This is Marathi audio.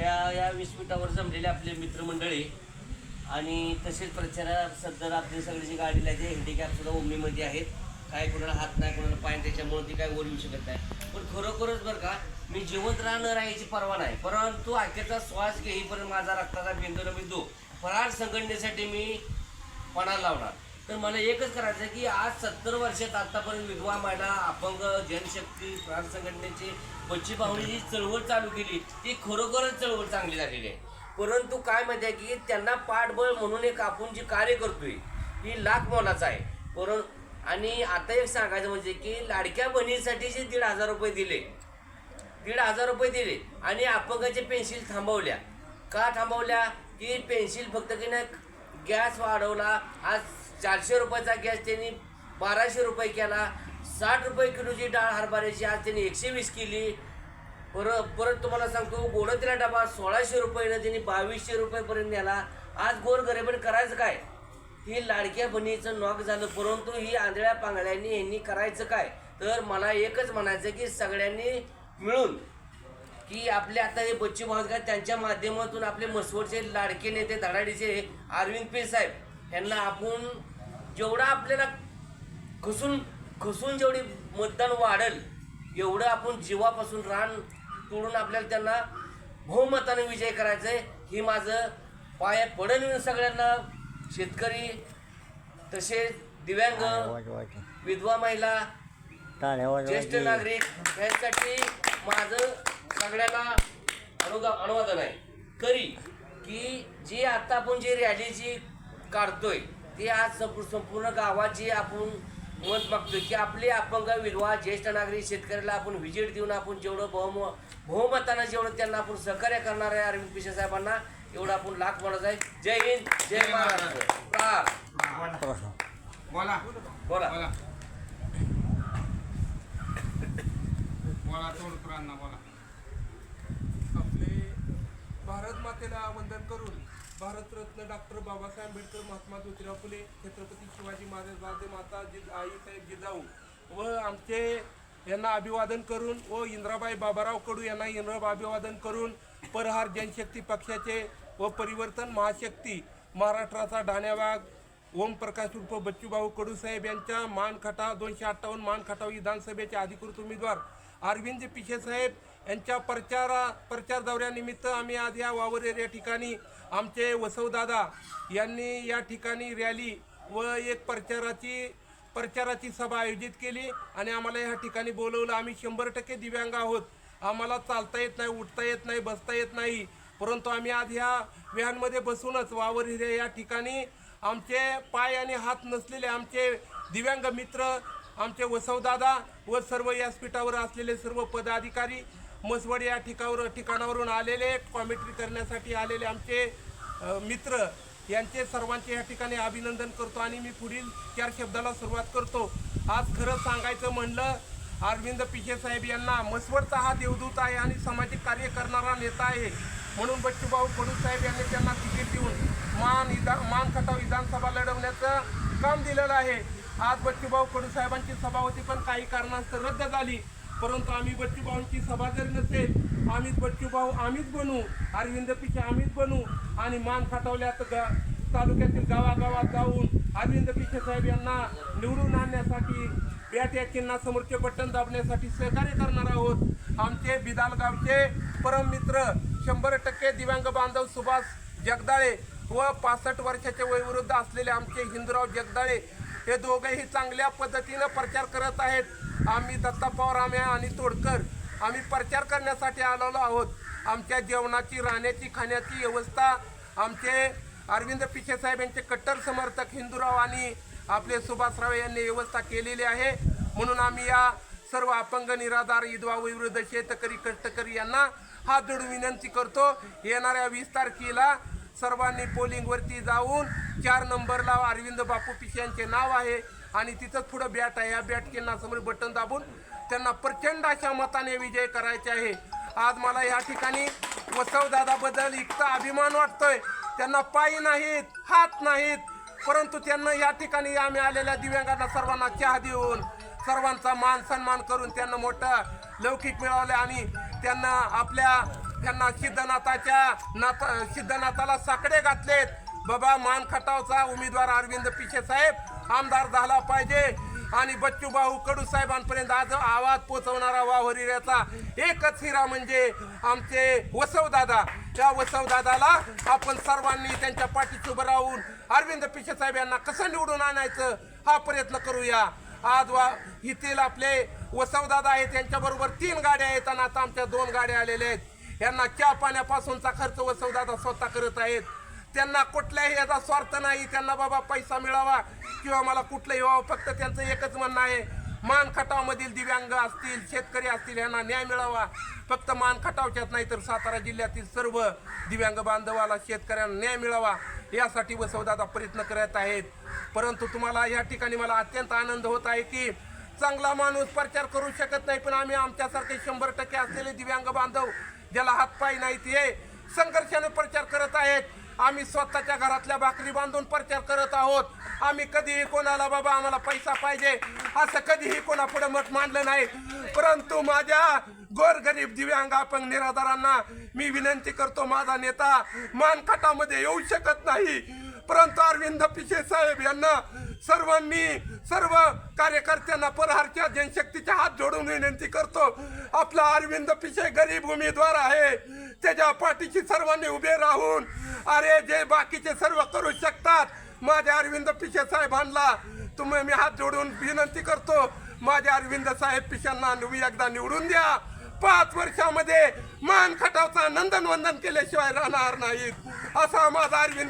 त्या या विस्फोटावर जमलेले आपले मित्रमंडळी. आणि तसेच प्रचारात सध्या आपली सगळी जी गाडी लागते हँडिकॅप सुद्धा ओमनीमध्ये आहेत. काय कोणाला हात नाही कोणाला पाय त्याच्यामुळे ती काय वर येऊ शकत नाही. पण खरोखरच बरं का मी जिवंत राहणं राहायची परवा नाही. परंतु आखेचा श्वास घेईपर्यंत माझा रक्ताचा बिंदू मी दो फरार संघटनेसाठी मी पणा लावणार. तर मला एकच करायचं आहे की आज सत्तर वर्षात आतापर्यंत विधवा महिला अपंग जनशक्ती प्राण संघटनेची बच्ची पाहुणी जी चळवळ चालू केली. ती खरोखरच चळवळ चांगली झालेली आहे. परंतु काय माहिती आहे की त्यांना पाठबळ म्हणून एक आपण जे कार्य करतोय ही लाख मोलाचं आहे. परं आणि आता एक सांगायचं म्हणजे की लाडक्या बहिणीसाठी जे दीड हजार रुपये दिले दीड हजार रुपये दिले आणि अपंगाचे पेन्सिल थांबवल्या. का थांबवल्या? की पेन्सिल फक्त की नाही गॅस वाढवला. आज चारशे रुपयाचा गॅस त्यांनी बाराशे रुपये केला. साठ रुपये किलोची डाळ हरभऱ्याची आज त्यांनी एकशे वीस केली. परत परत तुम्हाला सांगतो गोडतीला डबा सोळाशे रुपयानं त्यांनी बावीसशे रुपयेपर्यंत नेला. आज गोर करायचं काय? ही लाडक्या बहिणीचं नॉक झालं परंतु ही आंधळ्या पांगड्यांनी यांनी करायचं काय? तर मला एकच म्हणायचं की सगळ्यांनी मिळून की आपले आता हे बच्चू भाऊ त्यांच्या माध्यमातून आपले मसवडचे लाडके नेते धडाडीचे अरविंद पीर साहेब यांना आपण जेवढा आपल्याला खसून खसून जेवढी मतदान वाढेल एवढं आपण जीवापासून रान तोडून आपल्याला त्यांना बहुमताने विजय करायचा आहे ही माझं पायात पडन सगळ्यांना शेतकरी तसेच दिव्यांग विधवा महिला ज्येष्ठ नागरिक यांसाठी माझं सगळ्यांना अनुदा अनुवादन आहे. तरी की जी आता आपण जी रॅली जी काढतोय. ती आज संपू संपूर्ण गावात जी आपण मत मागतोय की आपले अपंग विधवा ज्येष्ठ नागरिक शेतकऱ्याला आपण व्हिजिट देऊन आपण जेवढं बहुम बहुमतानं जेवढं त्यांना आपण सहकार्य करणार आहे अरविंद पिशे साहेबांना एवढं आपण लाख म्हणत आहे. जय हिंद जय महाराष्ट्र. बोला. बोला. बोला. बोला. आपले भारत मातेला वंदन करून भारतरत्न डॉक्टर बाबासाहेब आंबेडकर महात्मा ज्योतिराव फुले छत्रपती शिवाजी महाराज राजे माता जि आईसाहेब जिजाऊ व आमचे यांना अभिवादन करून व इंद्राबाई बाबाराव कडू यांना इंद्र अभिवादन करून परहार जनशक्ती पक्षाचे व परिवर्तन महाशक्ती महाराष्ट्राचा डाण्यावाग ओमप्रकाश उर्फ बच्चूभाऊ कडू साहेब यांच्या मान खटाव दोनशे अठ्ठावन्न मानखटाव विधानसभेचे अधिकृत उमेदवार अरविंद पिशे साहेब यांच्या प्रचारा प्रचार दौऱ्यानिमित्त आम्ही आज या वावरेर या ठिकाणी आमचे वसवदादा यांनी या ठिकाणी रॅली व एक प्रचाराची प्रचाराची सभा आयोजित केली आणि आम्हाला या ठिकाणी बोलवलं. आम्ही शंभर टक्के दिव्यांग आहोत. आम्हाला चालता येत नाही उठता येत नाही बसता येत नाही. परंतु आम्ही आज ह्या व्हॅनमध्ये बसूनच वावर हिरे या ठिकाणी आमचे पाय आणि हात नसलेले आमचे दिव्यांग मित्र आमचे वसवदादा व सर्व व्यासपीठावर असलेले सर्व पदाधिकारी मसवड या ठिकावर ठिकाणावरून आलेले कॉमेंट्री करण्यासाठी आलेले आमचे मित्र यांचे सर्वांचे या ठिकाणी अभिनंदन करतो आणि मी पुढील चार शब्दाला सुरुवात करतो. आज खरं सांगायचं म्हणलं अरविंद पिशे साहेब यांना मसवडचा हा देवदूत आहे आणि सामाजिक कार्य करणारा नेता आहे. म्हणून बच्चूभाऊ कडू साहेब यांनी त्यांना तिकीट देऊन मान विधा मान खटाव विधानसभा लढवण्याचं काम दिलेलं आहे. आज बच्चूभाऊ कडू साहेबांची सभा होती पण काही कारणास्तव रद्द झाली. परंतु आम्ही बच्चूभाऊंची सभा जरी नसेल आम्हीच बच्चूभाऊ आम्हीच बनू. अरविंद पिशे आम्हीच बनू. आणि मान खटावल्यात ग तालुक्यातील गावागावात जाऊन अरविंद पिशे साहेब यांना निवडून आणण्यासाठी बॅट या चिन्हासमोरचे बटन दाबण्यासाठी सहकार्य करणार आहोत. आमचे बिदालगावचे परममित्र परम मित्र शंभर टक्के दिव्यांग बांधव सुभाष जगदाळे व पासष्ट वर्षाच्या वयोवृद्ध असलेले आमचे हिंदूराव जगदाळे हे दोघेही चांगल्या पद्धतीनं प्रचार करत आहेत. आम्ही दत्ता पवार आणि तोडकर. आम्ही प्रचार करण्यासाठी आलेलो आहोत. आमच्या जेवणाची राहण्याची खाण्याची व्यवस्था आमचे अरविंद पिछे साहेब यांचे कट्टर समर्थक हिंदूराव आणि आपले सुभाषराव यांनी व्यवस्था केलेली आहे. म्हणून आम्ही या सर्व अपंग निराधार विधवा विरुद्ध शेतकरी कष्टकरी यांना हात जोडून विनंती करतो. येणाऱ्या वीस तारखेला सर्वांनी पोलिंगवरती जाऊन चार नंबरला अरविंद बापू पिशांचे यांचे नाव आहे. आणि तिथंच पुढं बॅट आहे. या बॅट केंद्रासमोर बटन दाबून त्यांना प्रचंड अशा मताने विजय करायचे आहे. आज मला या ठिकाणी वसवदादाबद्दल इतका अभिमान वाटतोय. त्यांना पायी नाहीत हात नाहीत. परंतु त्यांना या ठिकाणी आम्ही आलेल्या दिव्यांगांना सर्वांना चहा देऊन सर्वांचा मान सन्मान करून त्यांना मोठा लौकिक मिळवलं आणि त्यांना आपल्या त्यांना सिद्धनाथाच्या नाथ सिद्धनाथाला साकडे घातलेत. बाबा मान खटावचा उमेदवार अरविंद पिशे साहेब आमदार झाला पाहिजे. आणि बच्चू भाऊ कडू साहेबांपर्यंत आज आवाज पोचवणारा वावरिऱ्याचा एकच हिरा म्हणजे आमचे वसवदादा त्या वसवदादाला आपण सर्वांनी त्यांच्या पाठीशी उभं राहून अरविंद पिशे साहेब यांना कसं निवडून आणायचं हा प्रयत्न करूया. आज वा येथील आपले वसवदादा आहेत त्यांच्याबरोबर तीन गाड्या आहेत आणि आता आमच्या दोन गाड्या आलेल्या आहेत. यांना चहा पाण्यापासूनचा खर्च वसवदादा स्वतः करत आहेत. त्यांना कुठल्याही याचा स्वार्थ नाही. त्यांना बाबा पैसा मिळावा किंवा मला कुठलंही व्हावं. फक्त त्यांचं एकच म्हणणं आहे. मानखटावमधील दिव्यांग असतील शेतकरी असतील यांना न्याय मिळावा. फक्त मान खटावच्यात नाही तर सातारा जिल्ह्यातील सर्व दिव्यांग बांधवाला शेतकऱ्यांना न्याय मिळावा. यासाठी वसवदादा प्रयत्न करत आहेत. परंतु तुम्हाला या ठिकाणी मला अत्यंत आनंद होत आहे की चांगला माणूस प्रचार करू शकत नाही पण आम्ही आमच्यासारखे शंभर टक्के असलेले दिव्यांग बांधव ज्याला हातपाय नाहीत हे संघर्षाने प्रचार करत आहेत. आम्ही स्वतःच्या घरातल्या भाकरी बांधून प्रचार करत आहोत. आम्ही कधीही कोणाला बाबा आम्हाला पैसा पाहिजे असं कधीही कोणापुढे मत मांडलं नाही. परंतु माझ्या गोरगरीब दिव्यांग अपंग निराधारांना मी विनंती करतो माझा नेता मानखटामध्ये येऊ शकत नाही. परंतु अरविंद पिशे साहेब यांना सर्वांनी सर्व कार्यकर्त्यांना परहारच्या जनशक्तीच्या हात जोडून विनंती करतो. आपला अरविंद पिशे गरीब उमेदवार आहे. त्याच्या पाठीशी सर्वांनी उभे राहून अरे जे बाकीचे सर्व करू शकतात. माझ्या अरविंद पिशे साहेबांना तुम्ही मी हात जोडून विनंती करतो. माझ्या अरविंद साहेब पिशांना एकदा निवडून द्या. पाच वर्षामध्ये मान खटावचा नंदनवंदन केल्याशिवाय राहणार नाहीत. असा माझा अरविंद